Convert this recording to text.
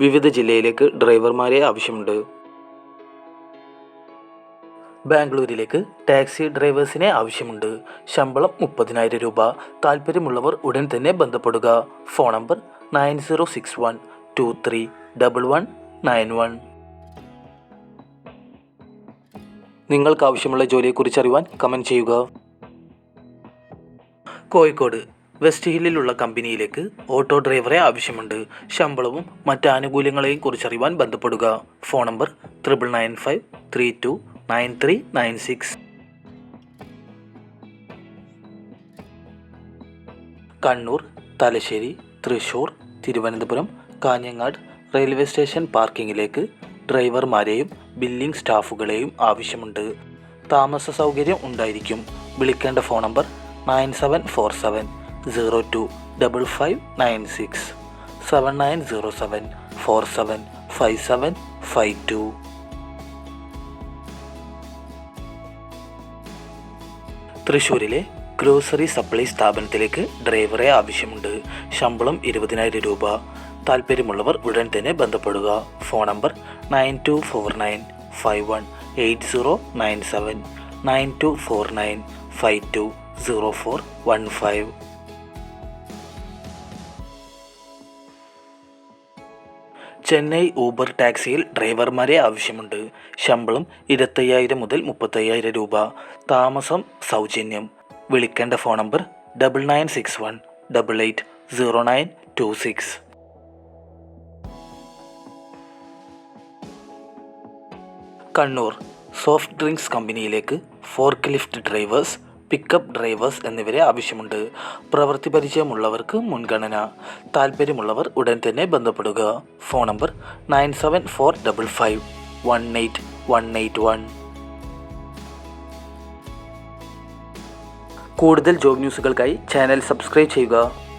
വിവിധ ജില്ലയിലേക്ക് ഡ്രൈവർമാരെ ആവശ്യമുണ്ട്. ബാംഗ്ലൂരിലേക്ക് ടാക്സി ഡ്രൈവേഴ്സിനെ ആവശ്യമുണ്ട്. ശമ്പളം മുപ്പതിനായിരം രൂപ. താല്പര്യമുള്ളവർ ഉടൻ തന്നെ ബന്ധപ്പെടുക. Phone number nine zero six one two three double one nine one. നിങ്ങൾക്ക് ആവശ്യമുള്ള ജോലിയെക്കുറിച്ച് അറിയുവാൻ കമന്റ് ചെയ്യുക. കോഴിക്കോട് വെസ്റ്റ് ഹില്ലിലുള്ള കമ്പനിയിലേക്ക് ഓട്ടോ ഡ്രൈവറെ ആവശ്യമുണ്ട്. ശമ്പളവും മറ്റ് ആനുകൂല്യങ്ങളെയും കുറിച്ചറിയുവാൻ ബന്ധപ്പെടുക. Phone number triple nine five three two nine three nine six. Kannur Thalassery Thrissur Thiruvananthapuram Kanhangad railway station പാർക്കിങ്ങിലേക്ക് ഡ്രൈവർമാരെയും ബില്ലിംഗ് സ്റ്റാഫുകളെയും ആവശ്യമുണ്ട്. താമസ സൗകര്യം ഉണ്ടായിരിക്കും. വിളിക്കേണ്ട phone number nine seven four seven. Zero two double five nine six seven nine zero seven four seven five seven five two തൃശ്ശൂരിലെ grocery supply സ്ഥാപനത്തിലേക്ക് ഡ്രൈവറെ ആവശ്യമുണ്ട്. ശമ്പളം ഇരുപതിനായിരം രൂപ. താല്പര്യമുള്ളവർ ഉടൻ തന്നെ ബന്ധപ്പെടുക. Phone number nine two four nine five one eight zero nine seven nine two four nine five two zero four one five. Chennai Uber ടാക്സിയിൽ ഡ്രൈവർമാരെ ആവശ്യമുണ്ട്. ശമ്പളം ഇരുപത്തയ്യായിരം മുതൽ മുപ്പത്തയ്യായിരം രൂപ. താമസം സൗജന്യം. വിളിക്കേണ്ട phone number double nine six one double eight zero nine two six. Kannur soft drinks കമ്പനിയിലേക്ക് fork lift drivers pickup drivers എന്നിവരെ ആവശ്യമുണ്ട്. പ്രവൃത്തി പരിചയമുള്ളവർക്ക് മുൻഗണന. താല്പര്യമുള്ളവർ ഉടൻ തന്നെ ബന്ധപ്പെടുക. Phone number nine seven four double five one eight one eight one. കൂടുതൽ ജോബ് ന്യൂസുകൾക്കായി ചാനൽ സബ്സ്ക്രൈബ് ചെയ്യുക.